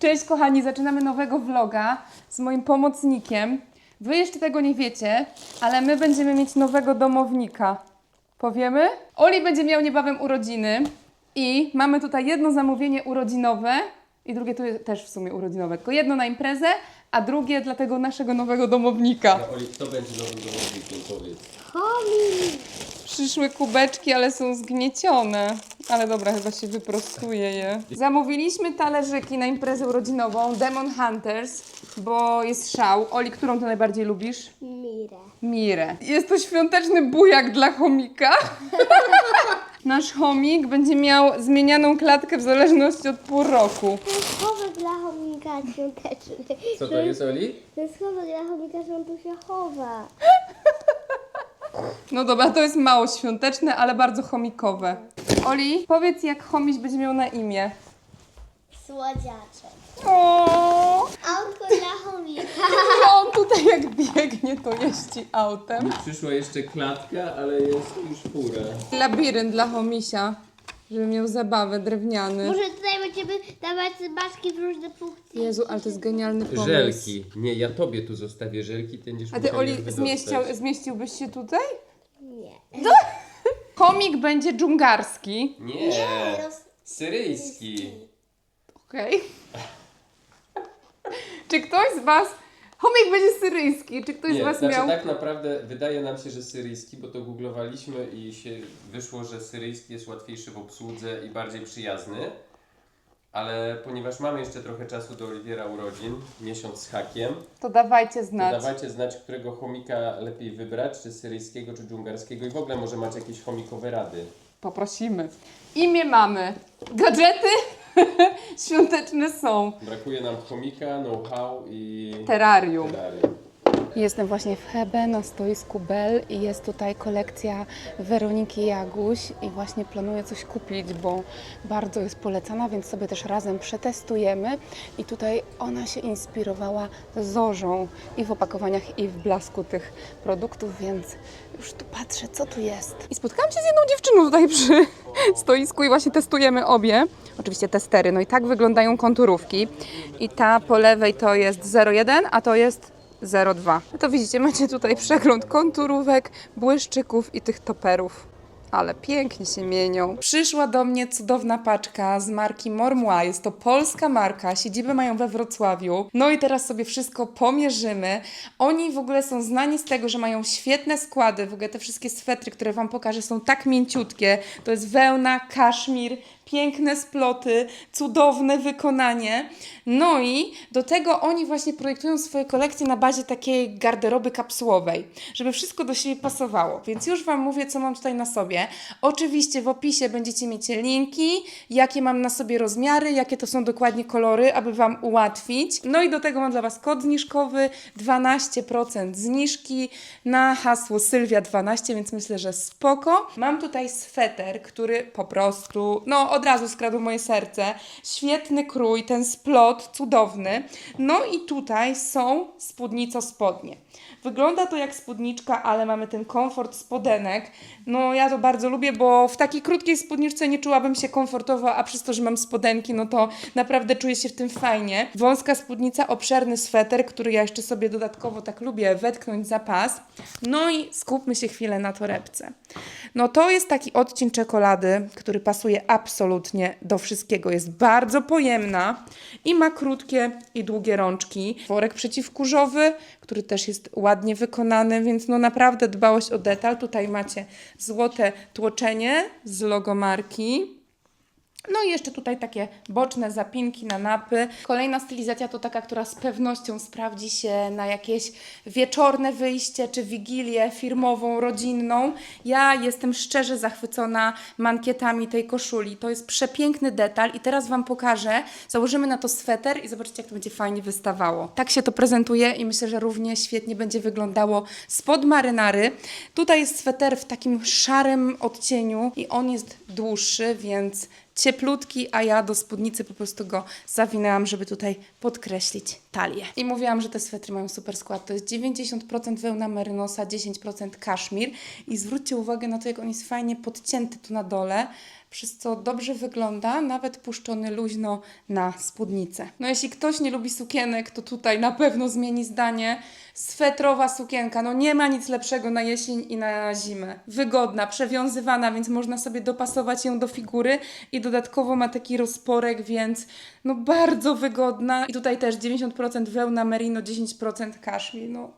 Cześć kochani, zaczynamy nowego vloga z moim pomocnikiem. Wy jeszcze tego nie wiecie, ale my będziemy mieć nowego domownika. Powiemy? Oli będzie miał niebawem urodziny i mamy tutaj jedno zamówienie urodzinowe i drugie to jest też w sumie urodzinowe, tylko jedno na imprezę, a drugie dla tego naszego nowego domownika. No, Oli, kto będzie nowym domownikiem, powiedz. Przyszły kubeczki, ale są zgniecione. Ale dobra, chyba się wyprostuje je. Zamówiliśmy talerzyki na imprezę urodzinową Demon Hunters, bo jest szał. Oli, którą ty najbardziej lubisz? Mirę. Mirę. Jest to świąteczny bujak dla chomika. Nasz chomik będzie miał zmienianą klatkę w zależności od pół roku. To jest chowek dla chomika świąteczny. Co to jest, Oli? To jest chowek dla chomika, że on tu się chowa. No dobra, to jest mało świąteczne, ale bardzo chomikowe. Oli, powiedz jak chomiś będzie miał na imię. Słodziaczek. O, Autko dla chomika. on tutaj jak biegnie, to jeździ autem. Przyszła jeszcze klatka, ale jest już fura. Labirynt dla chomisia, żeby miał zabawę drewniany. Może tutaj będziemy dawać baczki w różne funkcje. Jezu, ale to jest genialny pomysł. Żelki. Nie, ja tobie tu zostawię żelki, ty będziesz A ty, musiał Oli, wydostać. zmieściał, zmieściłbyś się tutaj? Nie. Komik będzie dżungarski. Nie, roz- syryjski. Okej. Czy ktoś z Was... Chomik będzie syryjski. Czy ktoś Nie, z Was znaczy miał... tak naprawdę wydaje nam się, że syryjski, bo to googlowaliśmy i się wyszło, że syryjski jest łatwiejszy w obsłudze i bardziej przyjazny. Ale ponieważ mamy jeszcze trochę czasu do Oliwiera urodzin, miesiąc z hakiem, To dawajcie to znać. dawajcie znać, którego chomika lepiej wybrać, czy syryjskiego, czy dżungarskiego i w ogóle może macie jakieś chomikowe rady. Poprosimy. Imię mamy. Gadżety świąteczne są. Brakuje nam chomika, know-how i Terrarium. terrarium. Jestem właśnie w Hebe na stoisku Bell i jest tutaj kolekcja Weroniki Jaguś i właśnie planuję coś kupić, bo bardzo jest polecana, więc sobie też razem przetestujemy i tutaj ona się inspirowała zorzą i w opakowaniach i w blasku tych produktów, więc już tu patrzę, co tu jest. I spotkałam się z jedną dziewczyną tutaj przy stoisku i właśnie testujemy obie. Oczywiście testery, no i tak wyglądają konturówki. I ta po lewej to jest 01, a to jest 02. No to widzicie, macie tutaj przegląd konturówek, błyszczyków i tych toperów. Ale pięknie się mienią. Przyszła do mnie cudowna paczka z marki Mormua. Jest to polska marka, siedzibę mają we Wrocławiu. No i teraz sobie wszystko pomierzymy. Oni w ogóle są znani z tego, że mają świetne składy. W ogóle te wszystkie swetry, które Wam pokażę, są tak mięciutkie. To jest wełna, kaszmir, piękne sploty, cudowne wykonanie. No i do tego oni właśnie projektują swoje kolekcje na bazie takiej garderoby kapsułowej, żeby wszystko do siebie pasowało. Więc już Wam mówię, co mam tutaj na sobie. Oczywiście w opisie będziecie mieć linki, jakie mam na sobie rozmiary, jakie to są dokładnie kolory, aby Wam ułatwić. No i do tego mam dla Was kod zniżkowy 12% zniżki na hasło Sylwia12, więc myślę, że spoko. Mam tutaj sweter, który po prostu, no od razu skradł moje serce. Świetny krój, ten splot cudowny. No i tutaj są spódnico spodnie. Wygląda to jak spódniczka, ale mamy ten komfort spodenek. No ja to bardzo lubię, bo w takiej krótkiej spódniczce nie czułabym się komfortowo, a przez to, że mam spodenki, no to naprawdę czuję się w tym fajnie. Wąska spódnica, obszerny sweter, który ja jeszcze sobie dodatkowo tak lubię wetknąć za pas. No i skupmy się chwilę na torebce. No to jest taki odcień czekolady, który pasuje absolutnie do wszystkiego. Jest bardzo pojemna i ma krótkie i długie rączki. Worek przeciwkurzowy, który też jest ładnie wykonany, więc no naprawdę dbałość o detal. Tutaj macie złote tłoczenie z logo marki. No i jeszcze tutaj takie boczne zapinki na napy. Kolejna stylizacja to taka, która z pewnością sprawdzi się na jakieś wieczorne wyjście czy wigilię firmową, rodzinną. Ja jestem szczerze zachwycona mankietami tej koszuli. To jest przepiękny detal i teraz Wam pokażę. Założymy na to sweter i zobaczycie, jak to będzie fajnie wystawało. Tak się to prezentuje i myślę, że równie świetnie będzie wyglądało spod marynary. Tutaj jest sweter w takim szarym odcieniu i on jest dłuższy, więc cieplutki, a ja do spódnicy po prostu go zawinęłam, żeby tutaj podkreślić talię. I mówiłam, że te swetry mają super skład. To jest 90% wełna merynosa, 10% kaszmir. I zwróćcie uwagę na to, jak on jest fajnie podcięty tu na dole. Przez co dobrze wygląda, nawet puszczony luźno na spódnicę. No jeśli ktoś nie lubi sukienek, to tutaj na pewno zmieni zdanie. Swetrowa sukienka, no nie ma nic lepszego na jesień i na zimę. Wygodna, przewiązywana, więc można sobie dopasować ją do figury i dodatkowo ma taki rozporek, więc no bardzo wygodna. I tutaj też 90% wełna merino, 10% kaszmir, no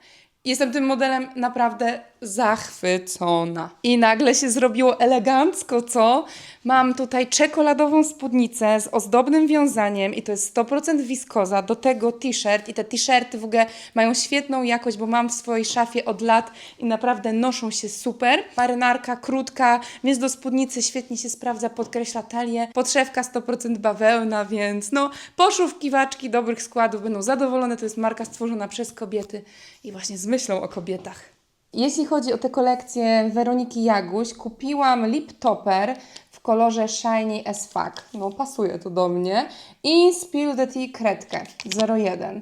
Jestem tym modelem naprawdę zachwycona. I nagle się zrobiło elegancko, co? Mam tutaj czekoladową spódnicę z ozdobnym wiązaniem i to jest 100% wiskoza, do tego t-shirt i te t-shirty w ogóle mają świetną jakość, bo mam w swojej szafie od lat i naprawdę noszą się super. Marynarka krótka, więc do spódnicy świetnie się sprawdza, podkreśla talię. Podszewka 100% bawełna, więc no poszukiwaczki dobrych składów będą zadowolone. To jest marka stworzona przez kobiety i właśnie z myślą o kobietach. Jeśli chodzi o tę kolekcję Weroniki Jaguś, kupiłam lip topper w kolorze Shiny as Fuck. No, pasuje to do mnie. I Spill the Tea kredkę 01.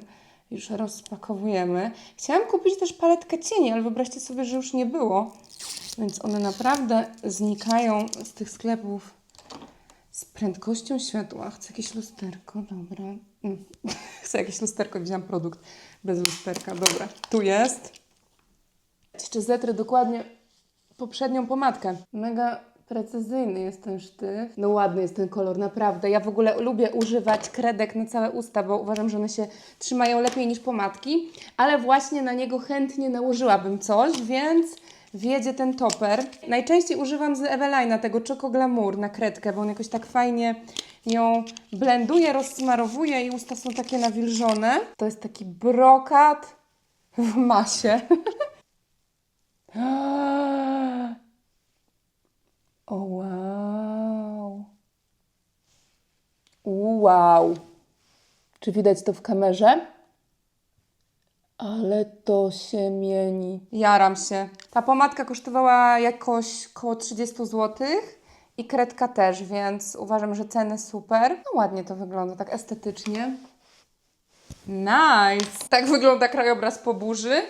Już rozpakowujemy. Chciałam kupić też paletkę cieni, ale wyobraźcie sobie, że już nie było. Więc one naprawdę znikają z tych sklepów z prędkością światła. Chcę jakieś lusterko, dobra. Mm. Chcę jakieś lusterko, wziąłam produkt bez lusterka, dobra. Tu jest. Jeszcze zetrę dokładnie poprzednią pomadkę. Mega precyzyjny jest ten sztyw. No ładny jest ten kolor, naprawdę. Ja w ogóle lubię używać kredek na całe usta, bo uważam, że one się trzymają lepiej niż pomadki, ale właśnie na niego chętnie nałożyłabym coś, więc wiedzie ten toper. Najczęściej używam z Evelina tego Choco Glamour na kredkę, bo on jakoś tak fajnie ją blenduje, rozsmarowuje i usta są takie nawilżone. To jest taki brokat w masie. O wow. Wow. Czy widać to w kamerze? Ale to się mieni. Jaram się. Ta pomadka kosztowała jakoś około 30 zł i kredka też, więc uważam, że ceny super. No ładnie to wygląda, tak estetycznie. Nice! Tak wygląda krajobraz po burzy.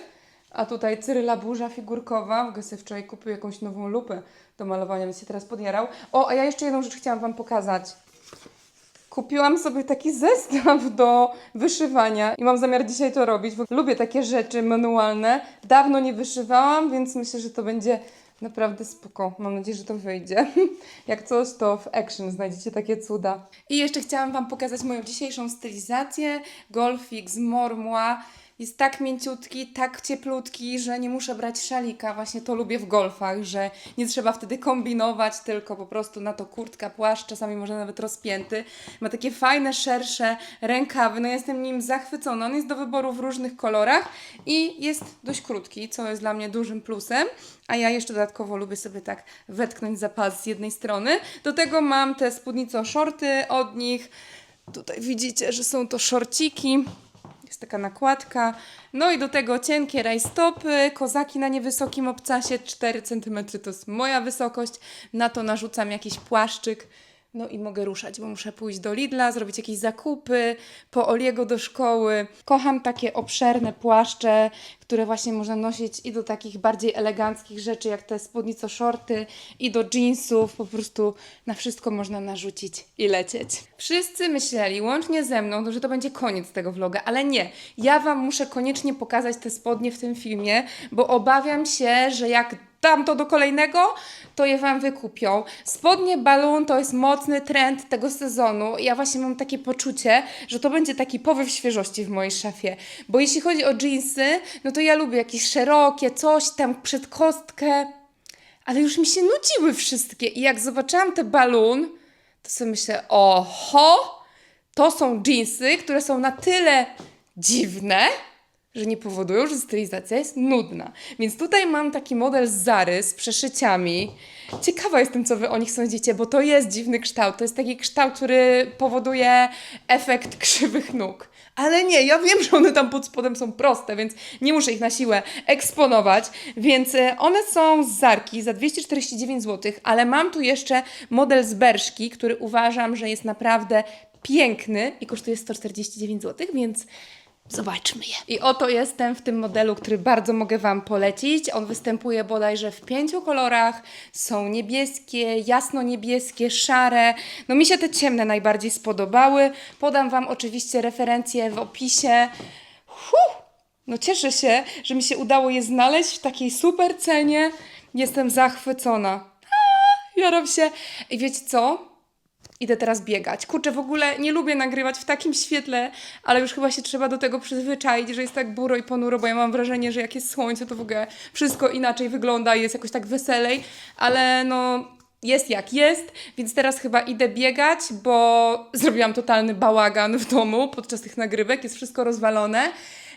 A tutaj Cyryla Burza figurkowa. W sobie wczoraj kupił jakąś nową lupę do malowania, więc się teraz podjarał. O, a ja jeszcze jedną rzecz chciałam Wam pokazać. Kupiłam sobie taki zestaw do wyszywania i mam zamiar dzisiaj to robić. Lubię takie rzeczy manualne. Dawno nie wyszywałam, więc myślę, że to będzie naprawdę spoko. Mam nadzieję, że to wyjdzie. Jak coś, to w Action znajdziecie takie cuda. I jeszcze chciałam Wam pokazać moją dzisiejszą stylizację. Golfik z Mormła. Jest tak mięciutki, tak cieplutki, że nie muszę brać szalika. Właśnie to lubię w golfach, że nie trzeba wtedy kombinować, tylko po prostu na to kurtka, płaszcz, czasami może nawet rozpięty. Ma takie fajne, szersze rękawy. No jestem nim zachwycona. On jest do wyboru w różnych kolorach i jest dość krótki, co jest dla mnie dużym plusem. A ja jeszcze dodatkowo lubię sobie tak wetknąć za pas z jednej strony. Do tego mam te spódnice shorty od nich. Tutaj widzicie, że są to szorciki. Jest taka nakładka. No i do tego cienkie rajstopy, kozaki na niewysokim obcasie, 4 cm to jest moja wysokość. Na to narzucam jakiś płaszczyk. No i mogę ruszać, bo muszę pójść do Lidla, zrobić jakieś zakupy, po Oliego do szkoły. Kocham takie obszerne płaszcze, które właśnie można nosić i do takich bardziej eleganckich rzeczy, jak te spódnico shorty, i do jeansów. Po prostu na wszystko można narzucić i lecieć. Wszyscy myśleli, łącznie ze mną, że to będzie koniec tego vloga, ale nie. Ja Wam muszę koniecznie pokazać te spodnie w tym filmie, bo obawiam się, że jak dam to do kolejnego, to je Wam wykupią. Spodnie balloon to jest mocny trend tego sezonu. Ja właśnie mam takie poczucie, że to będzie taki powiew świeżości w mojej szafie. Bo jeśli chodzi o jeansy, no to ja lubię jakieś szerokie, coś tam przed kostkę, ale już mi się nudziły wszystkie. I jak zobaczyłam te balloon, to sobie myślę, oho, to są jeansy, które są na tyle dziwne, że nie powodują, że stylizacja jest nudna. Więc tutaj mam taki model z Zary z przeszyciami. Ciekawa jestem, co wy o nich sądzicie, bo to jest dziwny kształt. To jest taki kształt, który powoduje efekt krzywych nóg. Ale nie, ja wiem, że one tam pod spodem są proste, więc nie muszę ich na siłę eksponować. Więc e, one są z Zarki za 249 zł, ale mam tu jeszcze model z Berszki, który uważam, że jest naprawdę piękny i kosztuje 149 zł, więc Zobaczmy je. I oto jestem w tym modelu, który bardzo mogę Wam polecić. On występuje bodajże w pięciu kolorach. Są niebieskie, jasno-niebieskie, szare. No mi się te ciemne najbardziej spodobały. Podam Wam oczywiście referencje w opisie. Huh! No cieszę się, że mi się udało je znaleźć w takiej super cenie. Jestem zachwycona. Jaram się. I wiecie co? Idę teraz biegać. Kurczę, w ogóle nie lubię nagrywać w takim świetle, ale już chyba się trzeba do tego przyzwyczaić, że jest tak buro i ponuro, bo ja mam wrażenie, że jak jest słońce, to w ogóle wszystko inaczej wygląda i jest jakoś tak weselej, ale no jest jak jest, więc teraz chyba idę biegać, bo zrobiłam totalny bałagan w domu podczas tych nagrywek, jest wszystko rozwalone.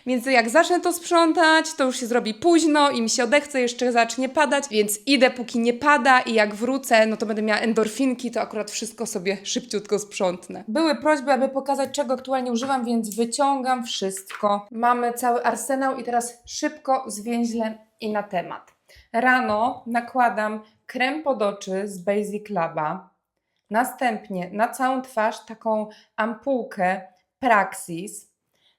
Więc jak zacznę to sprzątać, to już się zrobi późno i mi się odechce, jeszcze zacznie padać, więc idę póki nie pada i jak wrócę, no to będę miała endorfinki, to akurat wszystko sobie szybciutko sprzątnę. Były prośby, aby pokazać czego aktualnie używam, więc wyciągam wszystko. Mamy cały arsenał i teraz szybko, zwięźle i na temat. Rano nakładam krem pod oczy z Basic Laba. Następnie na całą twarz taką ampułkę Praxis.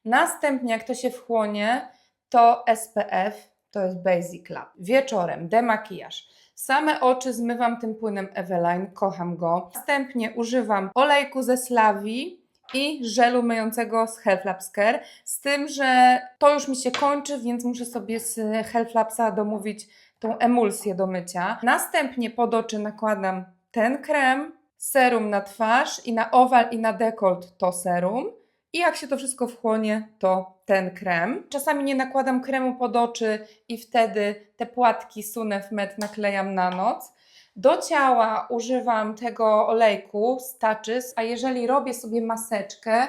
Następnie, jak to się wchłonie, to SPF, to jest Basic Lab. Wieczorem demakijaż. Same oczy zmywam tym płynem Eveline, kocham go. Następnie używam olejku ze Slawi i żelu myjącego z Health Labs Care. Z tym, że to już mi się kończy, więc muszę sobie z Health Labsa domówić tą emulsję do mycia. Następnie pod oczy nakładam ten krem, serum na twarz i na owal i na dekolt to serum. I jak się to wszystko wchłonie, to ten krem. Czasami nie nakładam kremu pod oczy i wtedy te płatki Sunef Med naklejam na noc. Do ciała używam tego olejku Staczys, a jeżeli robię sobie maseczkę,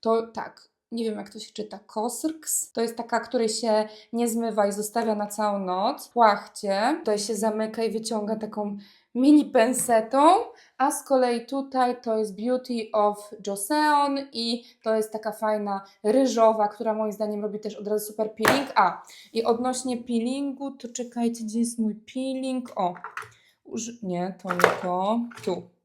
to tak, nie wiem jak to się czyta, Kosrks. To jest taka, której się nie zmywa i zostawia na całą noc. Płachcie, tutaj się zamyka i wyciąga taką mini pensetą, a z kolei tutaj to jest Beauty of Joseon i to jest taka fajna ryżowa, która moim zdaniem robi też od razu super peeling. A, i odnośnie peelingu, to czekajcie, gdzie jest mój peeling? O, nie, to nie to, tu.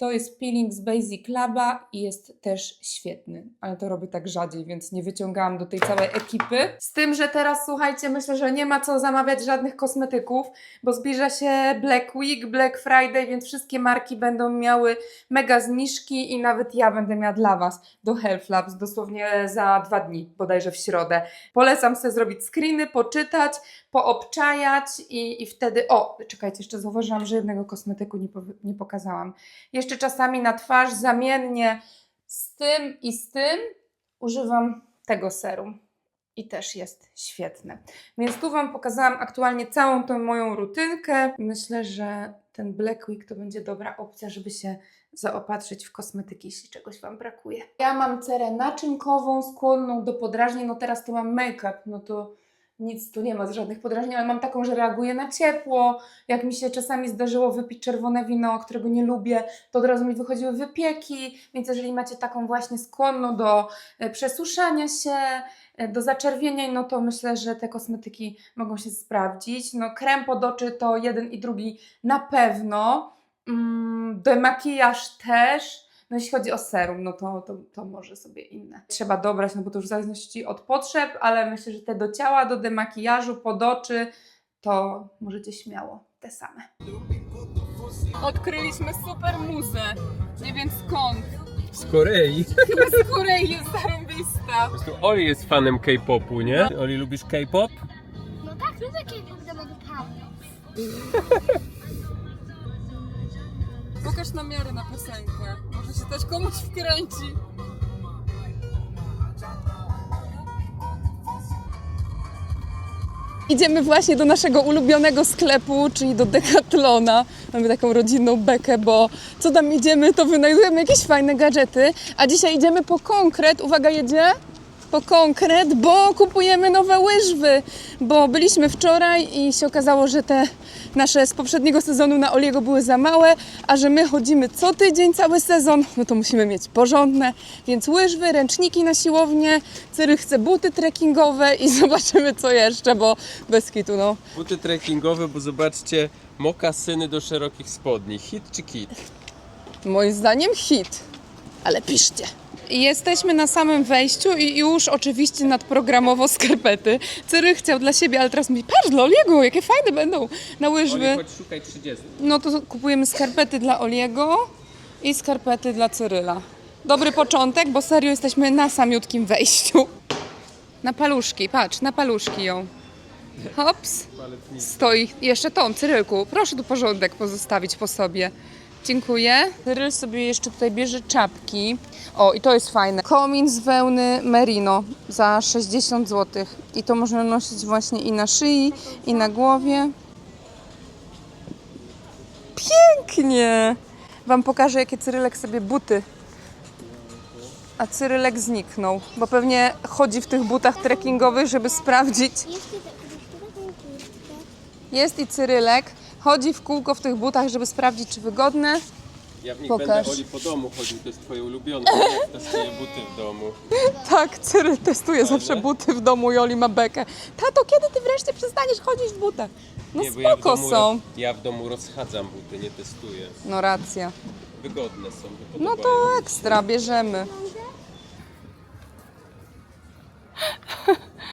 To jest peeling z Basic Laba i jest też świetny, ale to robię tak rzadziej, więc nie wyciągałam do tej całej ekipy. Z tym, że teraz słuchajcie, myślę, że nie ma co zamawiać żadnych kosmetyków, bo zbliża się Black Week, Black Friday, więc wszystkie marki będą miały mega zniżki i nawet ja będę miała dla Was do Health Labs dosłownie za dwa dni, bodajże w środę. Polecam sobie zrobić screeny, poczytać, poobczajać i, i wtedy... O, czekajcie, jeszcze zauważyłam, że jednego kosmetyku nie, powi- nie pokazałam. Jeszcze czasami na twarz zamiennie z tym i z tym używam tego serum. I też jest świetne. Więc tu Wam pokazałam aktualnie całą tą moją rutynkę. Myślę, że ten Black Week to będzie dobra opcja, żeby się zaopatrzyć w kosmetyki, jeśli czegoś Wam brakuje. Ja mam cerę naczynkową, skłonną do podrażnień. No teraz to mam make-up, no to nic tu nie ma z żadnych podrażnień, ale mam taką, że reaguję na ciepło. Jak mi się czasami zdarzyło wypić czerwone wino, którego nie lubię, to od razu mi wychodziły wypieki, więc jeżeli macie taką właśnie skłonną do e, przesuszania się, e, do zaczerwienień, no to myślę, że te kosmetyki mogą się sprawdzić. No krem pod oczy to jeden i drugi na pewno. Mm, demakijaż też. No jeśli chodzi o serum, no to, to, to może sobie inne. Trzeba dobrać, no bo to już w zależności od potrzeb, ale myślę, że te do ciała, do demakijażu, pod oczy, to możecie śmiało te same. Odkryliśmy super muzę. Nie wiem skąd. Z Korei. Chyba z Korei jest zarąbista. Po prostu Oli jest fanem K-popu, nie? Oli, lubisz K-pop? No tak, lubię K-pop do. Pokaż namiary na piosenkę. Może się też komuś wkręci. Idziemy właśnie do naszego ulubionego sklepu, czyli do Decathlona. Mamy taką rodzinną bekę, bo co tam idziemy, to wynajdujemy jakieś fajne gadżety. A dzisiaj idziemy po konkret. Uwaga, jedzie? Po konkret, bo kupujemy nowe łyżwy. Bo byliśmy wczoraj i się okazało, że te nasze z poprzedniego sezonu na Oliego były za małe, a że my chodzimy co tydzień cały sezon, no to musimy mieć porządne. Więc łyżwy, ręczniki na siłownię, Cyry chce buty trekkingowe i zobaczymy co jeszcze, bo bez kitu no. Buty trekkingowe, bo zobaczcie, mokasyny do szerokich spodni. Hit czy kit? Moim zdaniem hit. Ale piszcie. Jesteśmy na samym wejściu i już oczywiście nadprogramowo skarpety. Cyrych chciał dla siebie, ale teraz mówi, patrz dla Oliego, jakie fajne będą na łyżwy. chodź szukaj 30. No to kupujemy skarpety dla Oliego i skarpety dla Cyryla. Dobry początek, bo serio jesteśmy na samiutkim wejściu. Na paluszki, patrz, na paluszki ją. Hops, stoi. Jeszcze tą, Cyrylku, proszę tu porządek pozostawić po sobie. Dziękuję. Cyryl sobie jeszcze tutaj bierze czapki. O, i to jest fajne. Komin z wełny merino za 60 zł. I to można nosić właśnie i na szyi, i na głowie. Pięknie! Wam pokażę, jakie Cyrylek sobie buty. A Cyrylek zniknął, bo pewnie chodzi w tych butach trekkingowych, żeby sprawdzić. Tak. Jest i Cyrylek. Chodzi w kółko w tych butach, żeby sprawdzić, czy wygodne. Ja w nich Pokaż. będę Oli po domu chodził, to jest twoje ulubione, jak testuję buty w domu. Tak, Cyryl testuje zawsze buty w domu i Oli ma bekę. Tato, kiedy ty wreszcie przestaniesz chodzić w butach? No Nie, bo ja w, spoko domu, są. ja w domu rozchadzam buty, nie testuję. No racja. Wygodne są, No to ekstra, bierzemy.